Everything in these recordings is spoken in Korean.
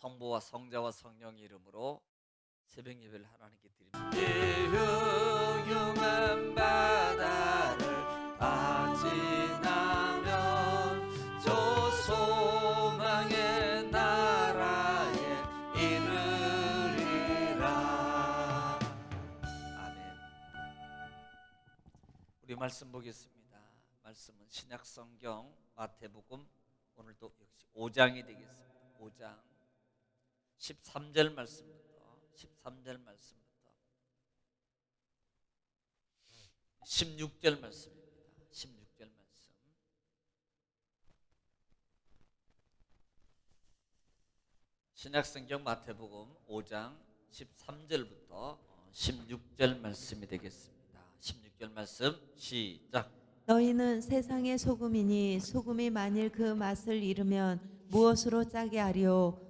성부와 성자와 성령의 이름으로 새벽 예배를 하나님께 드립니다. 흉흉한 바다를 다 지나면 저 소망의 나라에 이르리라. 아멘. 우리 말씀 보겠습니다. 말씀은 신약 성경 마태복음 오늘도 역시 5장이 되겠습니다. 5장 13절 말씀부터 13절 말씀부터 16절 말씀입니다. 16절 말씀. 신약 성경 마태복음 5장 13절부터 16절 말씀이 되겠습니다. 16절 말씀 시작. 너희는 세상의 소금이니 소금이 만일 그 맛을 잃으면 무엇으로 짜게 하리요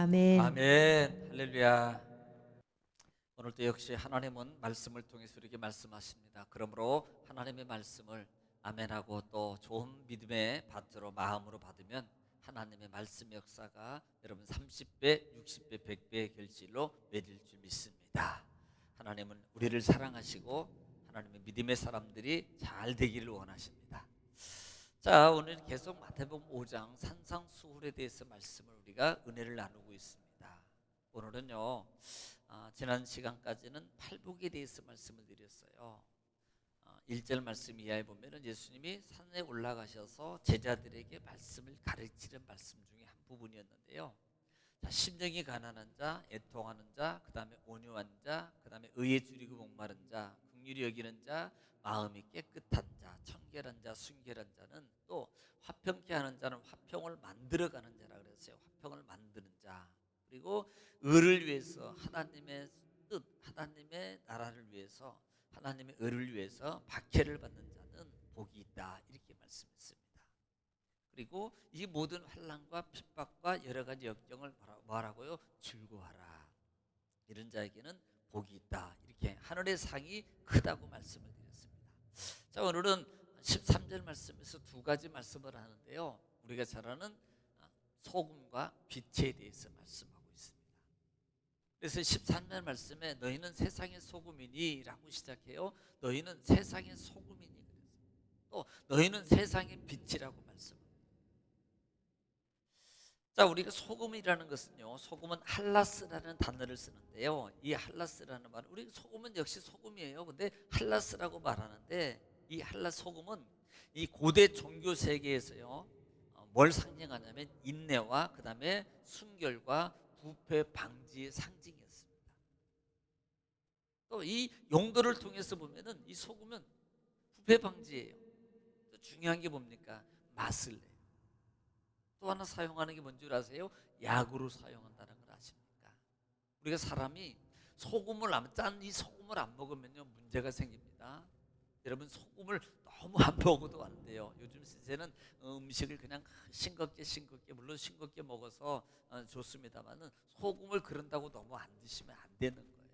아멘. 아멘. 할렐루야. 오늘도 역시 하나님은 말씀을 통해서 우리에게 말씀하십니다. 그러므로 하나님의 말씀을 아멘하고 또 좋은 믿음의 밭으로 마음으로 받으면 하나님의 말씀 역사가 여러분 30배, 60배, 100배의 결실로 맺을 줄 믿습니다. 하나님은 우리를 사랑하시고 하나님의 믿음의 사람들이 잘 되기를 원하십니다. 자, 오늘 계속 마태복음 5장 산상수훈에 대해서 말씀을 우리가 은혜를 나누고 있습니다. 오늘은요, 아, 지난 시간까지는 팔복에 대해서 말씀을 드렸어요. 아, 1절 말씀 이하에 보면은 예수님이 산에 올라가셔서 제자들에게 말씀을 가르치는 말씀 중에 한 부분이었는데요. 자, 심령이 가난한 자, 애통하는 자, 그 다음에 온유한 자, 그 다음에 의에 줄이고 목마른 자, 긍휼히 여기는 자, 마음이 깨끗한 자, 청결한 자, 순결한 자는 또 화평케 하는 자는 화평을 만들어 가는 자라 그랬어요. 화평을 만드는 자. 그리고 의를 위해서 하나님의 뜻, 하나님의 나라를 위해서 하나님의 의를 위해서 박해를 받는 자는 복이 있다 이렇게 말씀했습니다. 그리고 이 모든 환란과 핍박과 여러 가지 역경을 뭐하라고요? 즐거워하라. 이런 자에게는 복이 있다. 이렇게 하늘의 상이 크다고 말씀을 드렸습니다. 자, 오늘은 13절 말씀에서 두 가지 말씀을 하는데요. 우리가 잘 아는 소금과 빛에 대해서 말씀하고 있습니다. 그래서 13절 말씀에 너희는 세상의 소금이니라고 시작해요. 너희는 세상의 소금이니. 또 너희는 세상의 빛이라고 말씀. 자, 우리가 소금이라는 것은요. 소금은 할라스라는 단어를 쓰는데요. 이 할라스라는 말은 우리 소금은 역시 소금이에요. 근데 할라스라고 말하는데 이 할라 소금은 이 고대 종교 세계에서요. 어, 뭘 상징하냐면 인내와 그 다음에 순결과 부패 방지의 상징이었습니다. 또 이 용도를 통해서 보면은 이 소금은 부패 방지예요. 또 중요한 게 뭡니까? 맛을 내요. 또 하나 사용하는 게 뭔지 아세요? 약으로 사용한다는 걸 아십니까? 우리가 사람이 소금을 안 짠 이 소금을 안 먹으면요 문제가 생깁니다. 여러분 소금을 너무 안 먹어도 안 돼요. 요즘 시대는 음식을 그냥 싱겁게 싱겁게 물론 싱겁게 먹어서 어, 좋습니다만은 소금을 그런다고 너무 안 드시면 안 되는 거예요.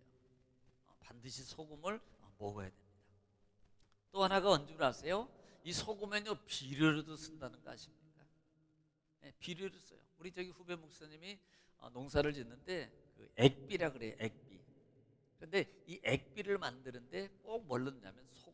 어, 반드시 소금을 어, 먹어야 됩니다. 또 하나가 뭔지 아세요? 이 소금에는요 비료로도 쓴다는 거 아십니까? 네, 비료를 써요. 우리 저기 후배 목사님이 어, 농사를 짓는데 그 액비라 그래요. 액비. 근데 이 액비를 만드는데 꼭뭘 넣냐면 소금을 넣습니다.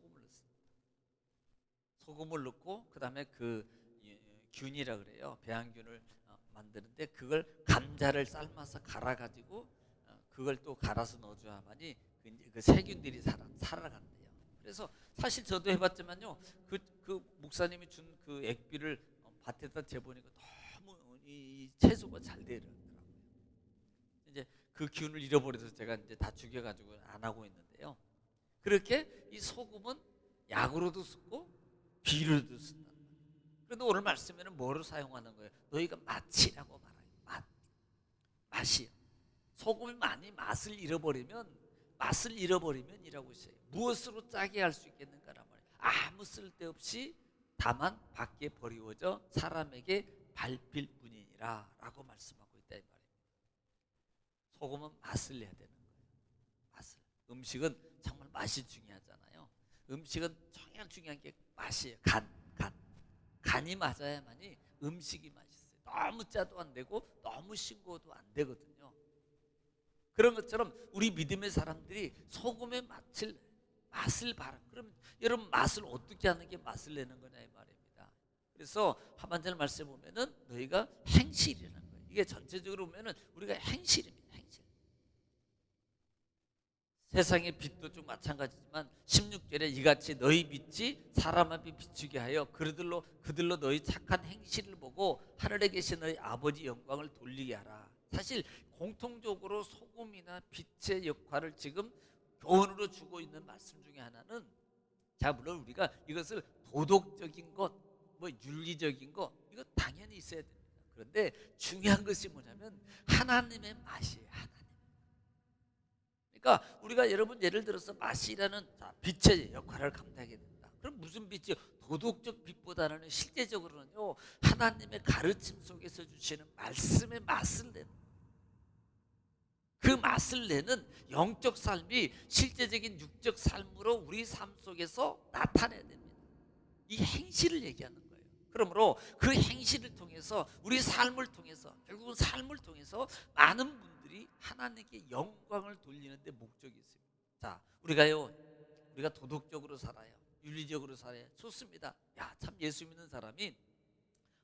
소금을 넣고 그다음에 그 이, 균이라 그래요. 배양균을 어, 만드는데 그걸 감자를 삶아서 갈아 가지고 어, 그걸 또 갈아서 넣어줘야만이 그, 그 세균들이 살아 살아간대요. 그래서 사실 저도 해봤지만요. 그, 그 목사님이 준 그 액비를 어, 밭에다 재보니까 너무 이 채소가 잘 되더라고요. 이제 그 기운을 잃어버려서 제가 이제 다 죽여가지고 안 하고 있는데요. 그렇게 이 소금은 약으로도 쓰고 비료로도 쓴다. 그런데 오늘 말씀에는 뭐로 사용하는 거예요? 너희가 마치라고 말해요. 맛, 맛이요. 소금이 많이 맛을 잃어버리면 맛을 잃어버리면 이라고 했어요. 무엇으로 짜게 할 수 있겠는가란 말이에요. 아무 쓸데없이 다만 밖에 버리워져 사람에게 밟힐 뿐이니라 라고 말씀하고 있다 이 말입니다. 소금은 맛을 내야 되는 거예요. 맛을. 음식은 정말 맛이 중요하잖아요. 음식은 정말 중요한 게 맛이에요. 간, 간. 간이 맞아야만이 음식이 맛있어요. 너무 짜도 안 되고 너무 싱거워도 안 되거든요. 그런 것처럼 우리 믿음의 사람들이 소금의 맛을 맛을 바라. 그럼 여러분 맛을 어떻게 하는 게 맛을 내는 거냐 이 말입니다. 그래서 하반절 말씀 보면은 너희가 행실이라는 거예요. 이게 전체적으로 보면은 우리가 행실입니다. 세상의 빛도 좀 마찬가지지만 16절에 이같이 너희 빛이 사람 앞에 비추게 하여 그들로 그들로 너희 착한 행실을 보고 하늘에 계신 너희 아버지 영광을 돌리게 하라. 사실 공통적으로 소금이나 빛의 역할을 지금 교훈으로 주고 있는 말씀 중에 하나는 자 물론 우리가 이것을 도덕적인 것, 뭐 윤리적인 것 이거 당연히 있어야 됩니다. 그런데 중요한 것이 뭐냐면 하나님의 맛이에요. 하나님. 그러니까 우리가 여러분 예를 들어서 맛이라는 자, 빛의 역할을 감당하게 된다. 그럼 무슨 빛이 도덕적 빛보다는 실제적으로는요 하나님의 가르침 속에서 주시는 말씀의 맛을 내는 그 맛을 내는 영적 삶이 실제적인 육적 삶으로 우리 삶 속에서 나타내야 됩니다. 이 행실을 얘기하는. 그러므로 그 행실을 통해서 우리 삶을 통해서 결국은 삶을 통해서 많은 분들이 하나님께 영광을 돌리는데 목적이 있습니다. 자, 우리가요, 우리가 도덕적으로 살아요, 윤리적으로 살아요. 좋습니다. 야, 참 예수 믿는 사람이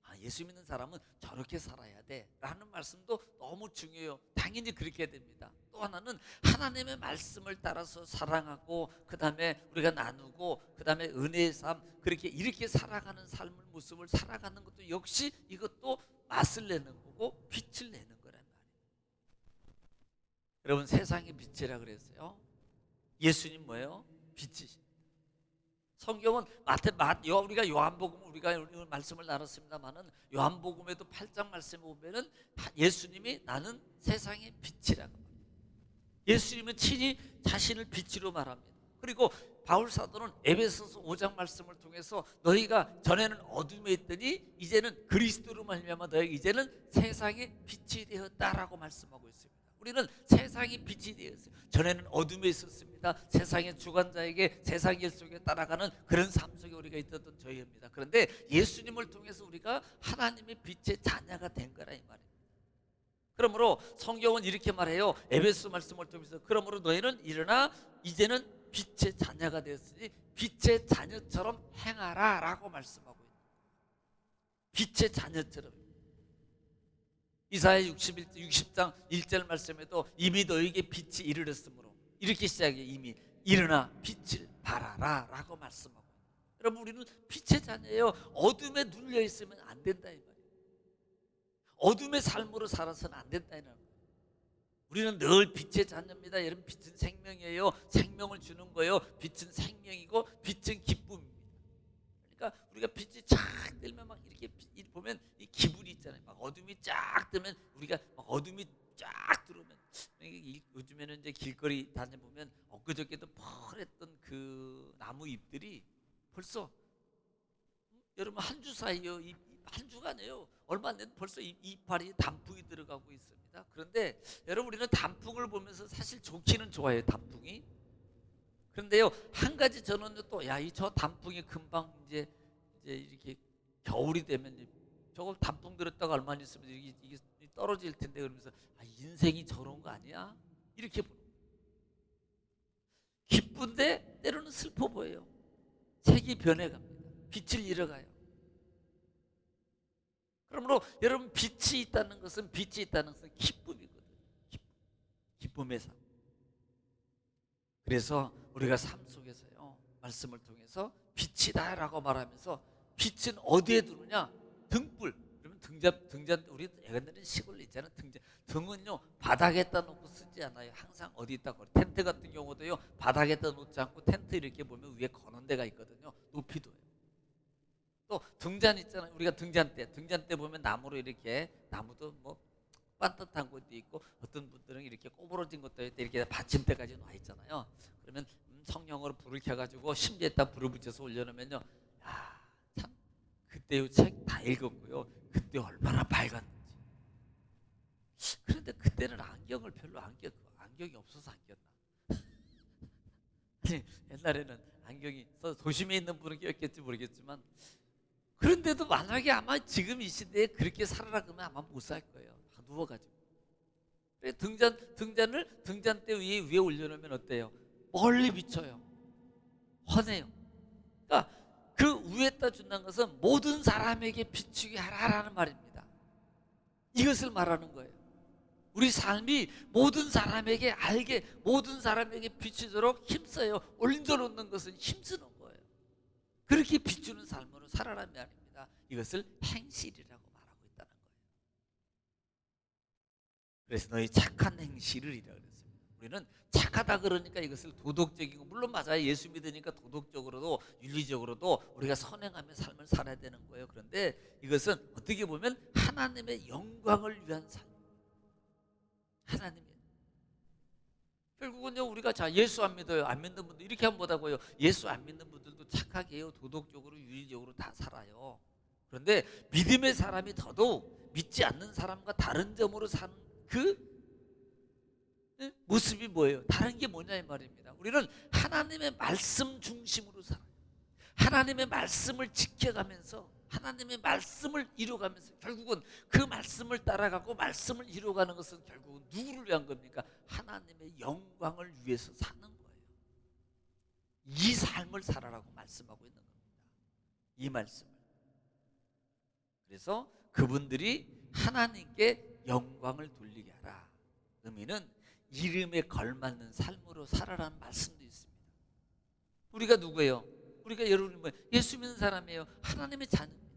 아, 예수 믿는 사람은 저렇게 살아야 돼. 라는 말씀도 너무 중요해요. 당연히 그렇게 됩니다. 또 하나는 하나님의 말씀을 따라서 사랑하고, 그 다음에 우리가 나누고, 그 다음에 은혜의 삶, 그렇게 이렇게 살아가는 삶을 모습을 살아가는 것도 역시 이것도 맛을 내는 거고, 빛을 내는 거란 말이에요. 여러분, 세상의 빛이라 그랬어요. 예수님 뭐예요? 빛이십니다. 성경은 마태 마 요- 우리가 요한복음 우리가 오늘 말씀을 나눴습니다만은 요한복음에도 8장 말씀 보면은 하- 예수님이 나는 세상의 빛이라고. 예수님은 친히 자신을 빛으로 말합니다. 그리고 바울 사도는 에베소서 5장 말씀을 통해서 너희가 전에는 어둠에 있더니 이제는 그리스도로 말미암아 너희 이제는 세상의 빛이 되었다라고 말씀하고 있습니다. 우리는 세상의 빛이 되었어요. 전에는 어둠에 있었습니다. 세상의 주관자에게 세상 일 속에 따라가는 그런 삶 속에 우리가 있었던 저희입니다. 그런데 예수님을 통해서 우리가 하나님의 빛의 자녀가 된 거라 이 말입니다. 그러므로 성경은 이렇게 말해요. 에베소 말씀을 통해서 그러므로 너희는 일어나 이제는 빛의 자녀가 되었으니 빛의 자녀처럼 행하라라고 말씀하고 있다. 빛의 자녀처럼. 이사야 61, 60장 1절 말씀에도 이미 너에게 빛이 이르렀으므로 이렇게 시작해 이미 일어나 빛을 발하라 라고 말씀하고 있다. 여러분 우리는 빛의 자녀예요. 어둠에 눌려 있으면 안 된다 이 말이에요. 어둠의 삶으로 살아서는 안 된다 이는 우리는 늘 빛의 자녀입니다. 여러분 빛은 생명이에요. 생명을 주는 거예요. 빛은 생명이고 빛은 기쁨입니다. 그러니까 우리가 빛이 쫙 들면 막 이렇게 보면 이 기분이 있잖아요. 막 어둠이 쫙 뜨면 우리가 막 어둠이 쫙 들어오면 요즘에는 이제 길거리 다녀보면 엊그저께도 펄했던 그 나무 잎들이 벌써 음, 여러분 한 주 사이요. 한 주가 아니에요. 얼마 안 된 벌써 이- 이파리 단풍이 들어가고 있습니다. 그런데 여러분 우리는 단풍을 보면서 사실 좋기는 좋아요 단풍이. 그런데요 한 가지 저는 또 야 이 저 단풍이 금방 이제 이제 이렇게 겨울이 되면 저거 단풍 들었다가 얼마 안 있으면 이게, 이게 떨어질 텐데 그러면서 아 인생이 저런 거 아니야? 이렇게 보- 기쁜데 때로는 슬퍼 보여요. 색이 변해갑니다. 빛을 잃어가요. 그러므로 여러분 빛이 있다는 것은 빛이 있다는 것은 기쁨이거든요. 기쁨. 기쁨의 삶. 그래서 우리가 삶 속에서요 말씀을 통해서 빛이다라고 말하면서 빛은 어디에 두느냐 등불. 그러면 등잔 등잔 우리 애간들은 시골에 있잖아요 등잔. 등은요 바닥에다 놓고 쓰지 않아요. 항상 어디다 걸 텐트 같은 경우도요 바닥에다 놓지 않고 텐트 이렇게 보면 위에 거는 데가 있거든요. 높이도요. 또 등잔 있잖아요. 우리가 등잔대 등잔대 보면 나무로 이렇게 나무도 뭐 반듯한 것도 있고 어떤 분들은 이렇게 꼬부러진 것도 있고 이렇게 받침대까지 놔 있잖아요. 그러면 음, 성령으로 불을 켜가지고 심지에다 불을 붙여서 올려놓으면요, 야 참. 그때의 책다 읽었고요. 그때 얼마나 밝았는지. 그런데 그때는 안경을 별로 안 꼈, 안경이 없어서 안 꼈나? 옛날에는 안경이 써 도심에 있는 분은 꼈겠지 모르겠지만 그런데도 만약에 아마 지금 이 시대에 그렇게 살아라 그러면 아마 못 살 거예요. 다 누워가지고. 등잔 등잔을 등잔대 위에 위에 올려놓으면 어때요? 멀리 비쳐요. 환해요. 위에다 준다는 것은 모든 사람에게 비추게 하라라는 말입니다. 이것을 말하는 거예요. 우리 삶이 모든 사람에게 알게 모든 사람에게 비추도록 힘써요. 올려놓는 것은 힘쓰는 거예요. 그렇게 비추는 삶으로 살아라는 말입니다. 이것을 행실이라고 말하고 있다는 거예요. 그래서 너희 착한 행실을 이라. 우리는 착하다 그러니까 이것을 도덕적이고 물론 맞아요. 예수 믿으니까 도덕적으로도 윤리적으로도 우리가 선행하며 삶을 살아야 되는 거예요. 그런데 이것은 어떻게 보면 하나님의 영광을 위한 삶. 하나님의 결국은요 우리가 자 예수 안 믿어요 안 믿는 분들 이렇게 하면 못하고요 예수 안 믿는 분들도 착하게 해요 도덕적으로 윤리적으로 다 살아요 그런데 믿음의 사람이 더더욱 믿지 않는 사람과 다른 점으로 그 예? 모습이 뭐예요 다른 게 뭐냐 이 말입니다 우리는 하나님의 말씀 중심으로 살아요 하나님의 말씀을 지켜가면서 하나님의 말씀을 이루어가면서 결국은 그 말씀을 따라가고 말씀을 이루어가는 것은 결국은 누구를 위한 겁니까? 하나님의 영광을 위해서 사는 거예요. 이 삶을 살아라고 말씀하고 있는 겁니다. 이 말씀을. 그래서 그분들이 하나님께 영광을 돌리게 하라. 의미는 이름에 걸맞는 삶으로 살아라는 말씀도 있습니다. 우리가 누구예요? 우리가 여러분 뭐 예수 믿는 사람이에요. 하나님의 자녀입니다.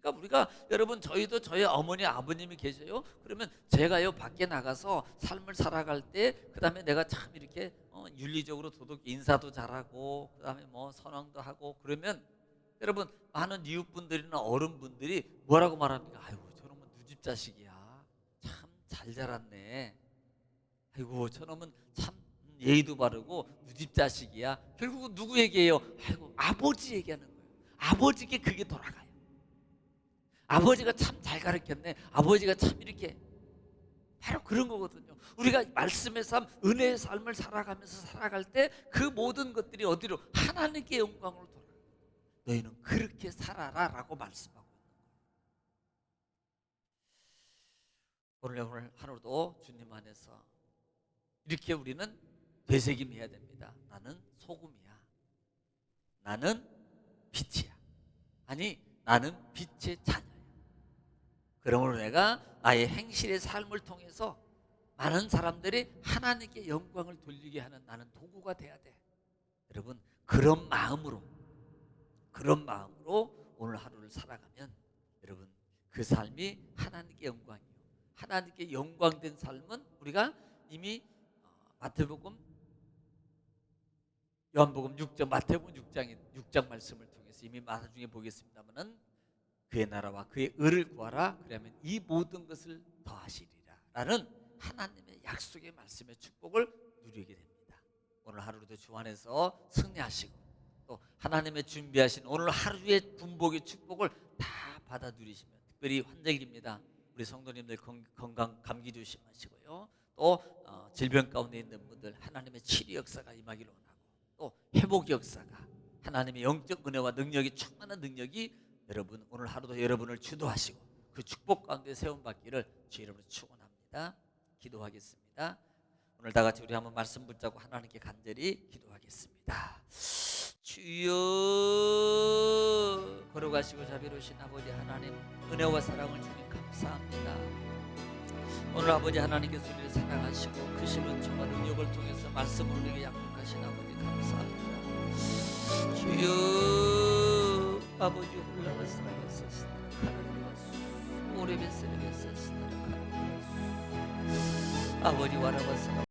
그러니까 우리가 여러분 저희도 저희 어머니 아버님이 계셔요. 그러면 제가요 밖에 나가서 삶을 살아갈 때 그다음에 내가 참 이렇게 어, 윤리적으로 도덕 인사도 잘하고 그다음에 뭐 선왕도 하고 그러면 여러분 많은 이웃분들이나 어른분들이 뭐라고 말합니까? 아이고 저놈은 누집 자식이야. 참 잘 자랐네. 아이고 저놈은 참 예의도 바르고 누집 자식이야. 결국은 누구 얘기예요? 아이고 아버지 얘기하는 거예요. 아버지께 그게 돌아가요. 아버지가 참 잘 가르쳤네. 아버지가 참 이렇게 바로 그런 거거든요. 우리가 말씀의 삶, 은혜의 삶을 살아가면서 살아갈 때 그 모든 것들이 어디로 하나님께 영광으로 돌아가. 너희는 그렇게 살아라라고 말씀하고 있는 거예요. 오늘 오늘 하루도 주님 안에서 이렇게 우리는 되새김해야 됩니다. 나는 소금이야. 나는 빛이야. 아니 나는 빛의 자녀야. 그러므로 내가 나의 행실의 삶을 통해서 많은 사람들이 하나님께 영광을 돌리게 하는 나는 도구가 돼야 돼. 여러분 그런 마음으로 그런 마음으로 오늘 하루를 살아가면 여러분 그 삶이 하나님께 영광이요. 하나님께 영광된 삶은 우리가 이미 어, 마태복음 요한복음 6장 마태복음 6장의 6장 말씀을 통해서 이미 나중에 보겠습니다만은 그의 나라와 그의 의를 구하라 그러면 이 모든 것을 더하시리라라는 하나님의 약속의 말씀의 축복을 누리게 됩니다. 오늘 하루도 주 안에서 승리하시고 또 하나님의 준비하신 오늘 하루의 분복의 축복을 다 받아 누리시면 특별히 환절기입니다. 우리 성도님들 건- 건강 감기 조심하시고요. 또 어, 질병 가운데 있는 분들 하나님의 치료 역사가 임하기를 원하고 또 회복 역사가 하나님의 영적 은혜와 능력이 충만한 능력이 여러분 오늘 하루도 여러분을 주도하시고 그 축복 가운데 세움 받기를 주 이름으로 축원합니다. 기도하겠습니다. 오늘 다 같이 우리 한번 말씀 붙잡고 하나님께 간절히 기도하겠습니다. 주여 걸어가시고 자비로우신 아버지 하나님 은혜와 사랑을 주님 감사합니다. 오늘 아버지 하나님께서 우리를 사랑하시고 크신 은총과 능력을 통해서 말씀을 우리에게 약속하신 아버지 감사합니다. 주여 아버지 훌라바스라바사스 오래베스레베사스 아버지. 와라바스라